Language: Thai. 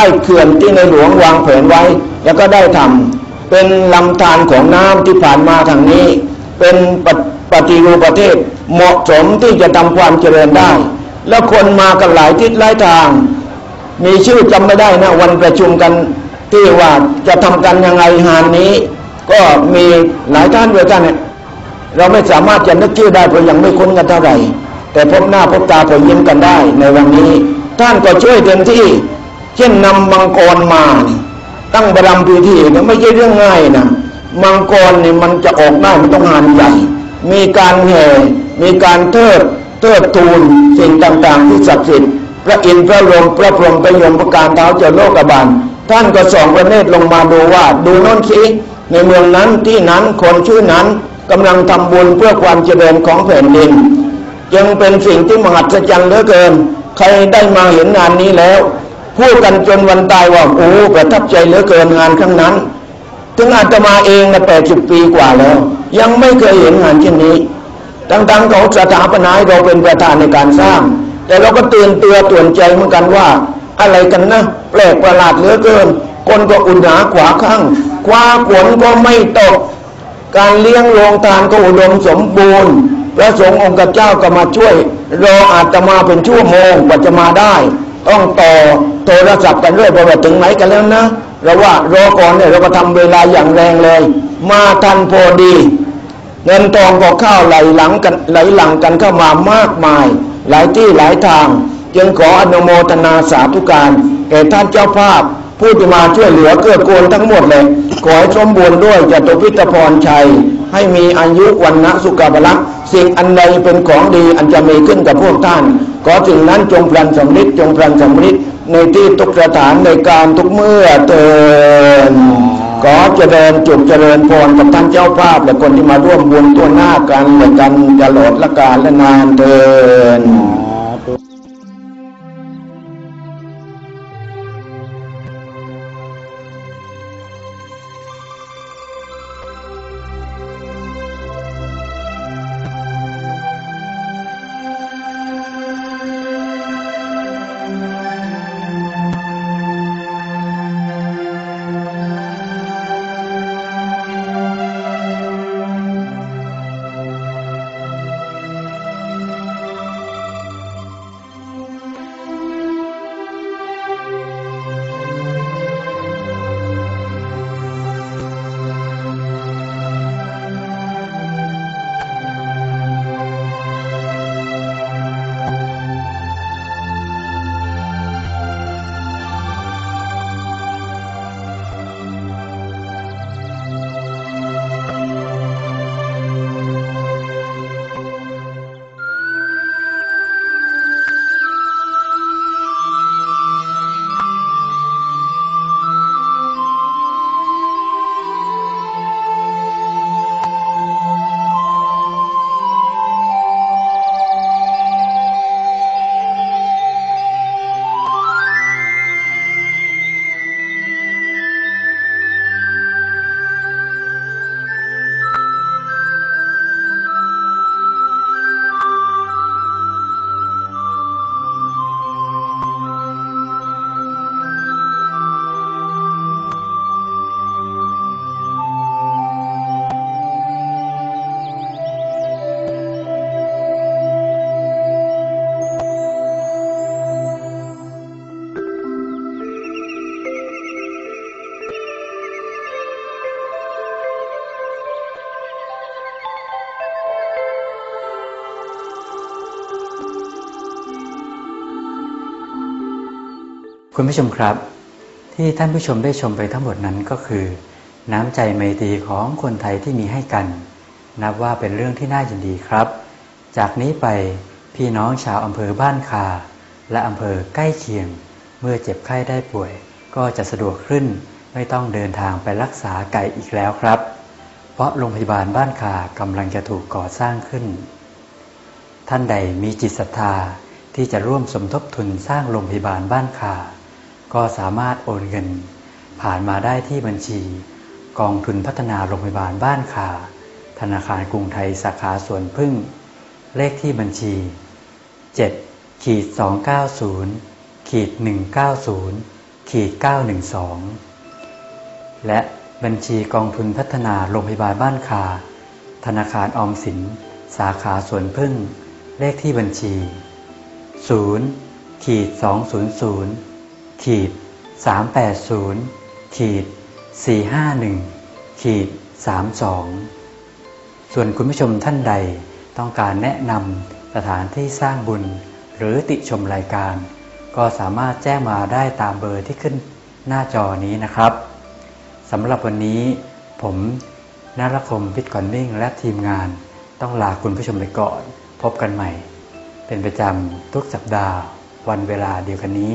ได้เขื่อนที่ในหลวงวางแผนไว้ แล้วก็ได้ทำเป็นลำธารของน้ำที่ผ่านมาทางนี้ เป็นปฏิปฏิรูปประเทศเหมาะสมที่จะทำความเจริญได้ แล้วคนมากันหลายทิศหลายทาง มีชื่อจำไม่ได้นะวันประชุมกันที่ว่าจะทำกันยังไงงานนี้ ก็มีหลายท่านด้วยกันเนี่ยเราไม่สามารถจะนึกชื่อได้เพราะยังไม่คุ้นกันเท่าไหร่ แต่พบหน้าพบตาพอยิ้มกันได้ในวันนี้ ท่านก็ช่วยเต็มที่ เช่นนำมังกรมาตั้งประดำพิธีเนี่ยไม่ใช่เรื่องง่ายนะมังกรเนี่ยมันจะออกได้มันต้องงานใหญ่มีการแห่มีการเทิดเทิดทูนสิ่งต่างๆที่ศักดิ์สิทธิ์พระอินทร์พระลมพระพรหมพระยมพระการเท้าเจ้าโลกบาลท่านก็ส่องพระเนตรลงมาดูว่าดูโน้นสิในเมืองนั้นที่นั้นคนชื่อนั้นกำลังทำบุญเพื่อความเจริญของแผ่นดิน จึงเป็นสิ่งที่มหัศจรรย์เหลือเกิน ใครได้มาเห็นงานนี้แล้ว พูดกันจนวันตายว่าโอ้ประทับใจเหลือเกินงานครั้งนั้น ถึงอาตมาเองนะแปดสิบปีกว่าแล้ว ยังไม่เคยเห็นงานเช่นนี้ทั้งๆเขาสถาปนาให้เราเป็นประธานในการสร้าง แต่เราก็เตือนตัวตวนใจเหมือนกันว่า อะไรกันนะแปลกประหลาดเหลือเกิน คนก็อุ่นหนาขวาข้างคว้าฝนก็ไม่ตก การเลี้ยงโรงทานก็อุดมสมบูรณ์พระสงฆ์องค์เจ้าก็มาช่วยรออาตมาเป็นชั่วโมงกว่าจะมาได้ ต้องต่อ โทรศัพท์กันเรื่อยไปว่าถึงไหนกันแล้วนะเราว่ารอก่อนเนี่ยเราก็ทำเวลาอย่างแรงเลย มาทันพอดี เงินทองก็เข้าไหลหลังกันไหลหลังกันเข้ามามากมาย หลายที่หลายทาง จึงขออนุโมทนาสาธุการแก่ท่านเจ้าภาพผู้ที่มาช่วยเหลือเกื้อกูลทั้งหมดเลย ขอให้สมบูรณ์ด้วยจตุพิตรพรชัย ให้มีอายุวันนะสุขภาละ สิ่งอันใดเป็นของดีอันจะมีขึ้นกับพวกท่าน ขอสิ่งนั้นจงพลันสำลิดจงพลันสำลิดในที่ทุกสถานในการทุกเมื่อเตือนขอเจริญจุกเจริญพรกับท่านเจ้าภาพและคนที่มาร่วมบุญตัวหน้ากันและกันตลอดละกาลและนานเตือน คุณผู้ชมครับ ที่ท่านผู้ชมได้ชมไปทั้งหมดนั้นก็คือ น้ำใจไมตรีของคนไทยที่มีให้กัน นับว่าเป็นเรื่องที่น่ายินดีครับ จากนี้ไปพี่น้องชาวอำเภอบ้านคา และอำเภอใกล้เคียง เมื่อเจ็บไข้ได้ป่วย ก็จะสะดวกขึ้นไม่ต้องเดินทางไปรักษาไกลอีกแล้วครับ เพราะโรงพยาบาลบ้านคากำลังจะถูกก่อสร้างขึ้น ท่านใดมีจิตศรัทธาที่จะร่วมสมทบทุนสร้างโรงพยาบาลบ้านคา ก็สามารถโอนเงิน ผ่านมาได้ที่บัญชี กองทุนพัฒนาโรงพยาบาลบ้านคาธนาคารกรุงไทยสาขาสวนพึ่ง เลขที่บัญชี 7 ขีด 290 ขีด 190 ขีด 912 และบัญชีกองทุนพัฒนาโรงพยาบาลบ้านคาธนาคารออมสิน สาขาสวนพึ่ง เลขที่บัญชี 0 ขีด 200 ขีด380ขีด451ขีด32 ส่วนคุณผู้ชมท่านใดต้องการแนะนำสถานที่สร้างบุญหรือติชมรายการ ก็สามารถแจ้งมาได้ตามเบอร์ที่ขึ้นหน้าจอนี้นะครับสำหรับวันนี้ ผมนรคมพิทก่อนนิ่งและทีมงาน ต้องลาคุณผู้ชมไปก่อน พบกันใหม่ เป็นประจำทุกสัปดาห์วันเวลาเดียวกันนี้